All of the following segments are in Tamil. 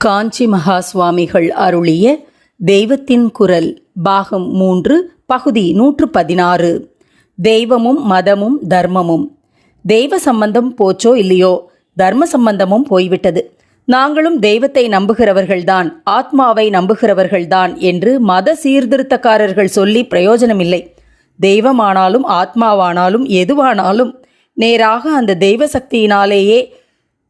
காஞ்சி மகா சுவாமிகள் அருளிய தெய்வத்தின் குரல் பாகம் மூன்று பகுதி நூற்று பதினாறு. தெய்வமும் மதமும் தர்மமும். தெய்வ சம்பந்தம் போச்சோ இல்லையோ? தர்ம சம்பந்தமும் போய்விட்டது. நாங்களும் தெய்வத்தை நம்புகிறவர்கள்தான் ஆத்மாவை நம்புகிறவர்கள்தான் என்று மத சீர்திருத்தக்காரர்கள் சொல்லி பிரயோஜனமில்லை. தெய்வமானாலும் ஆத்மாவானாலும் எதுவானாலும் நேராக அந்த தெய்வ சக்தியினாலேயே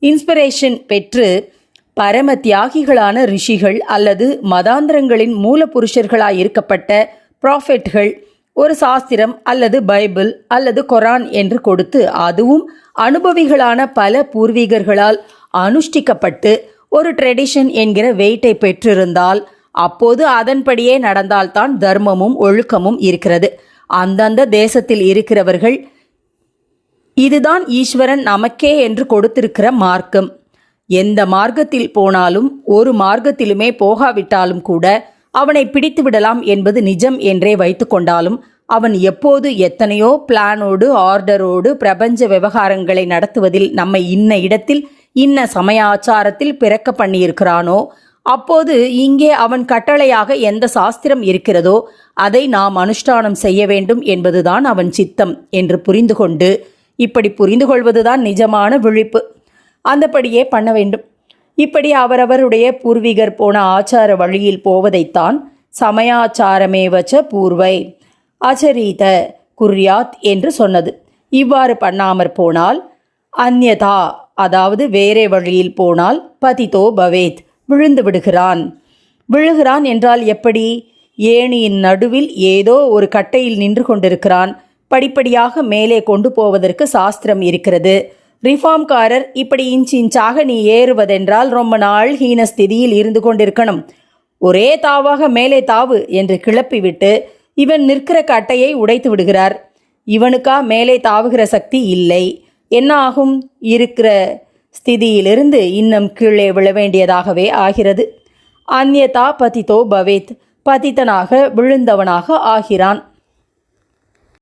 இன்ஸ்பிரேஷன் பெற்று பரம தியாகிகளான ரிஷிகள் அல்லது மதாந்திரங்களின் மூலபுருஷர்களாய் இருக்கப்பட்ட ப்ராஃபெட்கள் ஒரு சாஸ்திரம் அல்லது பைபிள் அல்லது கொரான் என்று கொடுத்து அதுவும் அனுபவிகளான பல பூர்வீகர்களால் அனுஷ்டிக்கப்பட்டு ஒரு ட்ரெடிஷன் என்கிற வெயிட்டை பெற்றிருந்தால் அப்போது அதன்படியே நடந்தால்தான் தர்மமும் ஒழுக்கமும் இருக்கிறது. அந்தந்த தேசத்தில் இருக்கிறவர்கள் இதுதான் ஈஸ்வரன் நமக்கே என்று கொடுத்திருக்கிற மார்க்கம். எந்த மார்க்கத்தில் போனாலும் ஒரு மார்க்கத்திலுமே போகாவிட்டாலும் கூட அவனை பிடித்து விடலாம் என்பது நிஜம் என்றே வைத்துக்கொண்டாலும் அவன் எப்போது எத்தனையோ பிளானோடு ஆர்டரோடு பிரபஞ்ச விவகாரங்களை நடத்துவதில் நம்மை இன்ன இடத்தில் இன்ன சமயாச்சாரத்தில் பிறக்க பண்ணியிருக்கிறானோ அப்போது இங்கே அவன் கட்டளையாக எந்த சாஸ்திரம் இருக்கிறதோ அதை நாம் அனுஷ்டானம் செய்ய வேண்டும் என்பதுதான் அவன் சித்தம் என்று புரிந்து கொண்டு இப்படி புரிந்து கொள்வதுதான் நிஜமான விழிப்பு. அந்தபடியே பண்ண வேண்டும். இப்படி அவரவருடைய பூர்வீகர் போன ஆச்சார வழியில் போவதைத்தான் சமயாச்சாரமேவச்ச பூர்வை அச்சரீத குர்யாத் என்று சொன்னது. இவ்வாறு பண்ணாமற் போனால் அந்யதா அதாவது வேறே வழியில் போனால் பதிதோ பவேத் விழுந்து விடுகிறான். விழுகிறான் என்றால் எப்படி? ஏணியின் நடுவில் ஏதோ ஒரு கட்டையில் நின்று கொண்டிருக்கிறான். படிப்படியாக மேலே கொண்டு போவதற்கு சாஸ்திரம் இருக்கிறது. ரிஃபார்ம்காரர் இப்படி இன்ச் இன்ச்சாக நீ ஏறுவதென்றால் ரொம்ப நாள் ஹீனஸ்திதியில் இருந்து கொண்டிருக்கணும். ஒரே தாவாக மேலே தாவு என்று கிளப்பிவிட்டு இவன் நிற்கிற கட்டையை உடைத்து விடுகிறார். இவனுக்கா மேலே தாவுகிற சக்தி இல்லை. என்ன ஆகும்? இருக்கிற ஸ்திதியிலிருந்து இன்னும் கீழே விழ வேண்டியதாகவே ஆகிறது. அந்யதா பதிதோ பவேத் பதித்தனாக விழுந்தவனாக ஆகிறான்.